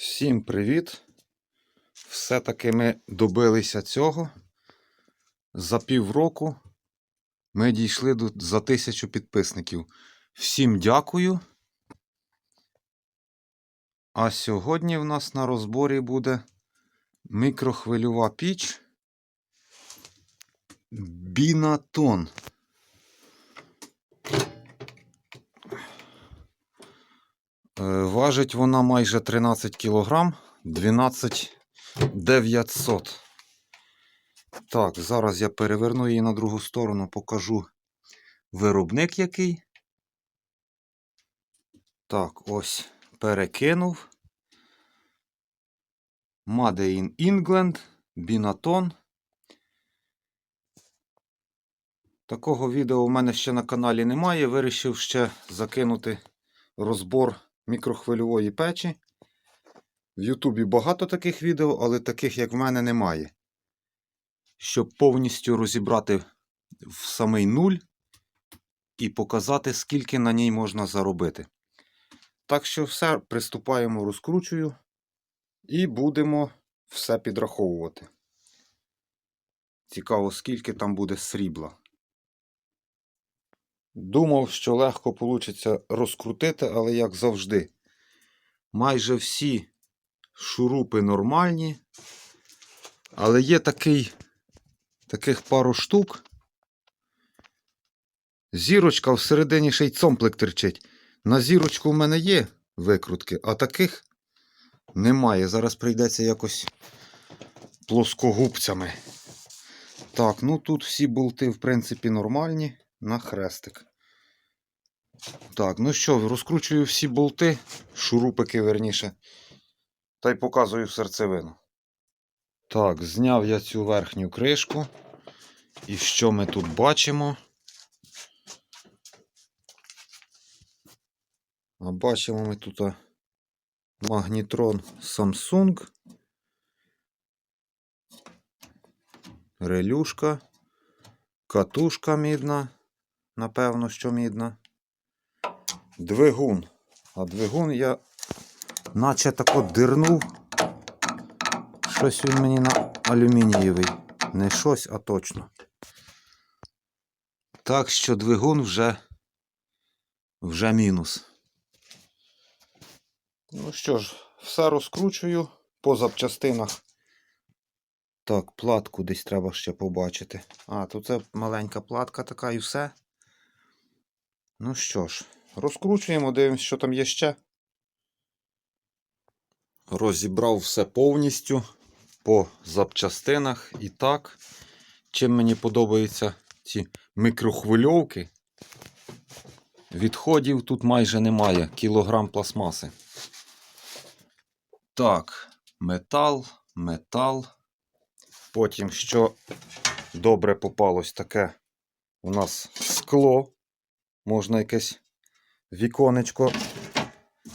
Всім привіт! Все-таки ми добилися цього. За півроку ми дійшли до, за тисячу підписників. Всім дякую. А сьогодні в нас на розборі буде мікрохвильова піч Бінатон. Важить вона майже 13 кг, 12 900. Так, зараз я переверну її на другу сторону, покажу виробник який. Так, ось перекинув. Made in England, Binaton. Такого відео у мене ще на каналі немає. Вирішив ще закинути розбор мікрохвильової печі. В Ютубі багато таких відео, але таких, як в мене, немає. Щоб повністю розібрати в самий нуль і показати, скільки на ній можна заробити. Так що все, приступаємо, розкручую і будемо все підраховувати. Цікаво, скільки там буде срібла. Думав, що легко вийде розкрутити, але як завжди. Майже всі шурупи нормальні. Але є такий, таких пару штук. Зірочка всередині ще й цомплик терчить. На зірочку в мене є викрутки, а таких немає. Зараз прийдеться якось плоскогубцями. Так, ну тут всі болти, в принципі, нормальні на хрестик. Так, ну що, розкручую всі болти, шурупики верніше, та й показую серцевину. Так, зняв я цю верхню кришку. І що ми тут бачимо? А бачимо ми тут магнітрон Samsung. Релюшка, катушка мідна, напевно, що мідна. Двигун. А двигун я наче тако дирнув. Щось він мені на алюмінієвий. Не щось, а точно. Так що двигун вже, вже мінус. Ну що ж, все розкручую по запчастинах. Так, платку десь треба ще побачити. А, тут це маленька платка така і все. Ну що ж, розкручуємо, дивимося, що там є ще. Розібрав все повністю по запчастинах. І так, чим мені подобаються ці мікрохвильовки. Відходів тут майже немає. Кілограм пластмаси. Так, метал, метал. Потім, що добре попалось, таке у нас скло. Можна якесь віконечко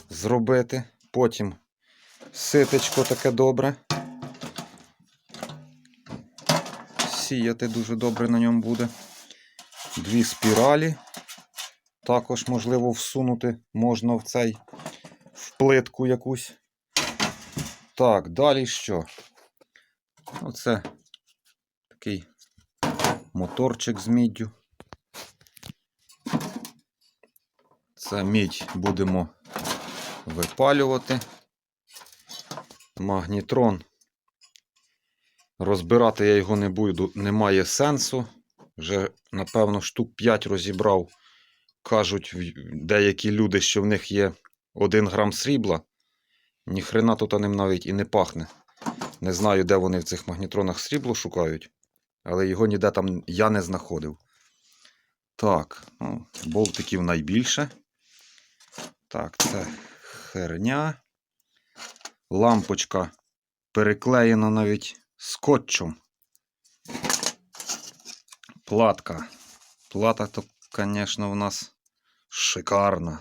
зробити. Потім ситечко таке добре. Сіяти дуже добре на ньому буде. Дві спіралі. Також можливо всунути можна в цей в плитку якусь. Так, далі що? Оце такий моторчик з міддю. Це мідь будемо випалювати. Магнітрон. Розбирати я його не буду, немає сенсу. Вже, напевно, штук 5 розібрав. Кажуть деякі люди, що в них є 1 грам срібла. Ніхрена тут ним навіть і не пахне. Не знаю, де вони в цих магнітронах срібло шукають, але його ніде там я не знаходив. Так, ну, болтиків найбільше. Так, це херня. Лампочка переклеєна навіть скотчем. Платка. Плата, то, звісно, у нас шикарна.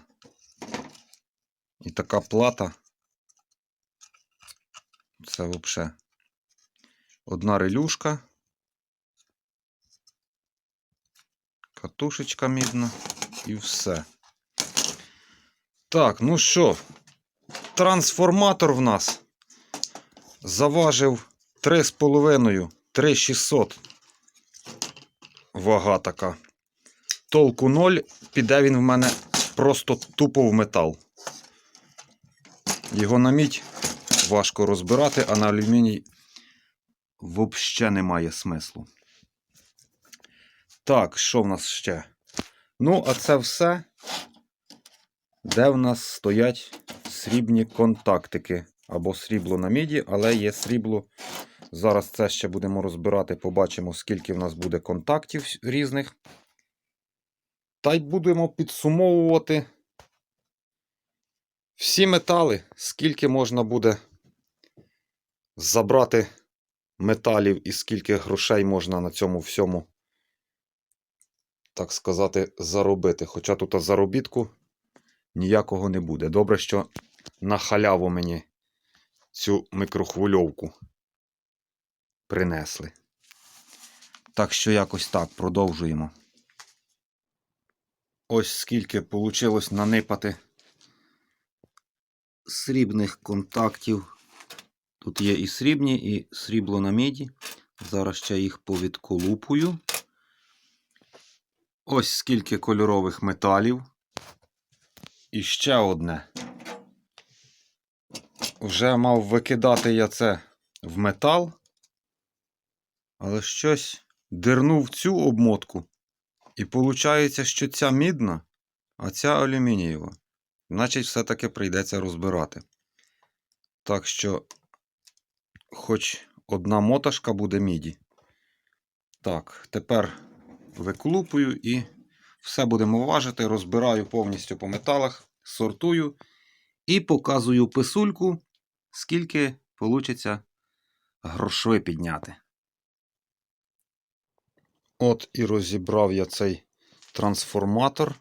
І така плата. Це взагалі одна релюшка. Катушечка мідна і все. Так, ну що, Трансформатор в нас заважив 3,5 3600. Вага така. Толку 0, піде він в мене просто тупо в метал. Його на мідь важко розбирати, а на алюміній взагалі немає смислу. Так, що в нас ще? Ну, а це все, де в нас стоять срібні контактики. Або срібло на міді, але є срібло. Зараз це ще будемо розбирати, побачимо, скільки в нас буде контактів різних. Та й будемо підсумовувати всі метали, скільки можна буде забрати металів і скільки грошей можна на цьому всьому, так сказати, заробити. Хоча тут заробітку ніякого не буде. Добре, що на халяву мені цю микрохвильовку принесли. Так що якось так продовжуємо. Ось скільки вийшло нанипати срібних контактів. Тут є і срібні, і срібло на міді. Зараз ще їх повідколупую. Ось скільки кольорових металів. І ще одне. Вже мав викидати я це в метал, але щось дирнув цю обмотку. І виходить, що ця мідна, а ця алюмінієва. Значить, все-таки прийдеться розбирати. Так що, хоч одна моташка буде міді. Так, тепер виклупую і все будемо важити. Розбираю повністю по металах, сортую і показую писульку, скільки вийде грошви підняти. От і розібрав я цей трансформатор.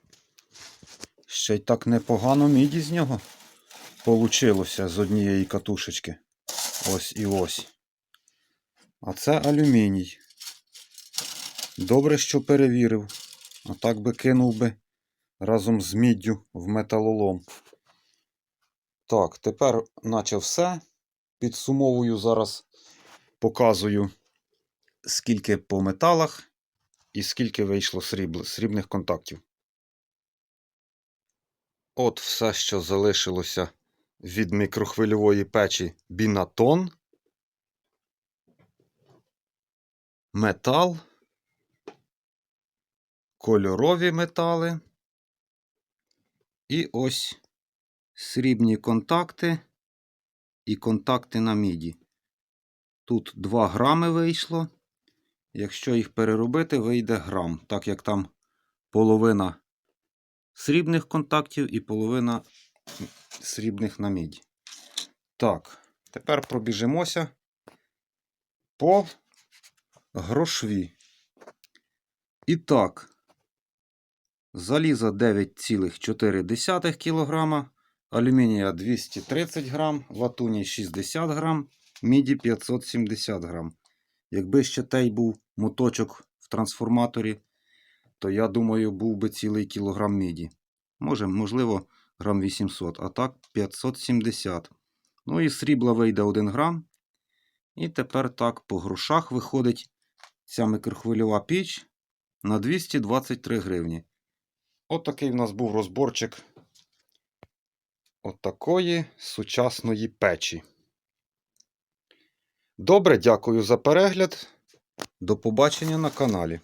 Ще й так непогано міді з нього получилося з однієї катушечки. Ось і ось. А це алюміній. Добре, що перевірив. А так би кинув би разом з міддю в металолом. Так, тепер, наче все. Підсумовую зараз, показую, скільки по металах і скільки вийшло срібл, срібних контактів. От все, що залишилося від мікрохвильової печі бінатон. Метал. Кольорові метали. І ось срібні контакти і контакти на міді. Тут 2 грами вийшло. Якщо їх переробити, вийде грам, так як там половина срібних контактів і половина срібних на міді. Так, тепер пробіжимося по грошві. І так, заліза 9,4 кг, алюмінія 230 г, латуній 60 г, міді 570 г. Якби ще той був моточок в трансформаторі, то я думаю, був би цілий кілограм міді. Може, можливо, грам 800, а так 570. Ну і срібла вийде 1 грам. І тепер так по грошах виходить ця микрохвильова піч на 223 гривні. От в нас був розборчик отакої сучасної печі. Добре, дякую за перегляд. До побачення на каналі.